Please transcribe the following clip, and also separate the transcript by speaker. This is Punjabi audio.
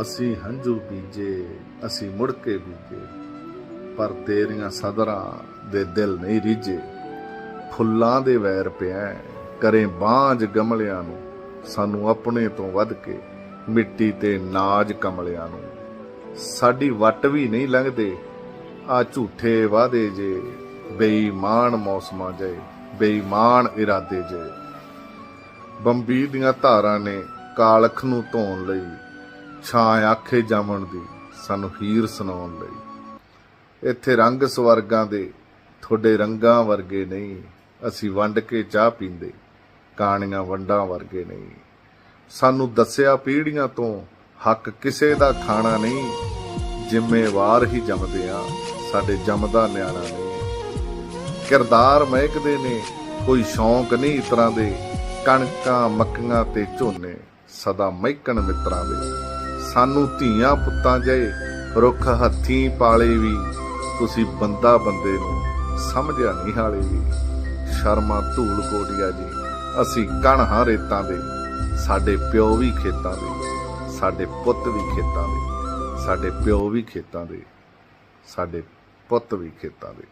Speaker 1: ਅਸੀਂ ਹੰਝੂ ਬੀਜੇ, ਅਸੀਂ ਮੁੜ ਕੇ ਬੀਜੇ, ਪਰ ਤੇਰੀਆਂ ਸਦਰਾਂ ਦੇ ਦਿਲ ਨਹੀਂ ਰੀਝੇ। ਫੁੱਲਾਂ ਦੇ ਵੈਰ ਪਿਆ ਕਰੇ ਬਾਝ ਗਮਲਿਆਂ ਨੂੰ, ਸਾਨੂੰ ਆਪਣੇ ਤੋਂ ਵੱਧ ਕੇ ਮਿੱਟੀ ਤੇ ਨਾਜ ਕਮਲਿਆਂ ਨੂੰ। ਸਾਡੀ ਵੱਟ ਵੀ ਨਹੀਂ ਲੰਘਦੇ, ਆ ਝੂਠੇ ਵਾਦੇ ਜੇ, ਬੇਈਮਾਨ ਮੌਸਮਾਂ ਜੇ, ਬੇਈਮਾਨ ਇਰਾਦੇ ਜੇ। ਬੰਬੀ ਦੀਆਂ ਧਾਰਾਂ ਨੇ ਕਾਲਖ ਨੂੰ ਧੋਣ ਲਈ ਛਾਂ ਆਖੇ ਜਾਵਣ ਦੀ, ਸਾਨੂੰ ਹੀਰ ਸੁਣਾਉਣ ਲਈ। ਇੱਥੇ ਰੰਗ ਸਵਰਗਾਂ ਦੇ, ਤੁਹਾਡੇ ਰੰਗਾਂ ਵਰਗੇ ਨਹੀਂ। ਅਸੀਂ ਵੰਡ ਕੇ ਚਾਹ ਪੀਂਦੇ, ਕਾਣੀਆਂ ਵੰਡਾਂ ਵਰਗੇ ਨਹੀਂ। ਸਾਨੂੰ ਦੱਸਿਆ ਪੀੜ੍ਹੀਆਂ ਤੋਂ, ਹੱਕ ਕਿਸੇ ਦਾ ਖਾਣਾ ਨਹੀਂ। ਜ਼ਿੰਮੇਵਾਰ ਹੀ ਜੰਮਦੇ ਆ, ਸਾਡੇ ਜੰਮਦਾ ਨਿਆਣਾ ਨਹੀਂ। ਕਿਰਦਾਰ ਮਹਿਕਦੇ ਨੇ, ਕੋਈ ਸ਼ੌਂਕ ਨਹੀਂ ਇਤਰਾਂ ਦੇ। ਕਣਕਾਂ, ਮੱਕੀਆਂ ਤੇ ਝੋਨੇ, ਸਦਾ ਮਹਿਕਣ ਮਿੱਤਰਾਂ ਦੇ। ਸਾਨੂੰ ਧੀਆਂ ਪੁੱਤਾਂ ਜਏ ਰੁੱਖ ਹੱਥੀਂ ਪਾਲੇ ਵੀ, ਤੁਸੀਂ ਬੰਦਾ ਬੰਦੇ ਨੂੰ ਸਮਝਿਆ ਨਹੀਂ ਹਾਲੇ ਵੀ। ਸ਼ਰਮਾ ਧੂਲ ਕੋਟਿਆ ਜੀ, ਅਸੀਂ ਕਣ ਹਾਂ ਰੇਤਾਂ ਦੇ, ਸਾਡੇ ਪਿਓ ਵੀ ਖੇਤਾਂ ਦੇ, ਸਾਡੇ ਪੁੱਤ ਵੀ ਖੇਤਾਂ ਦੇ, ਸਾਡੇ ਪਿਓ ਵੀ ਖੇਤਾਂ ਦੇ, ਸਾਡੇ ਪੁੱਤ ਵੀ ਖੇਤਾਂ ਦੇ।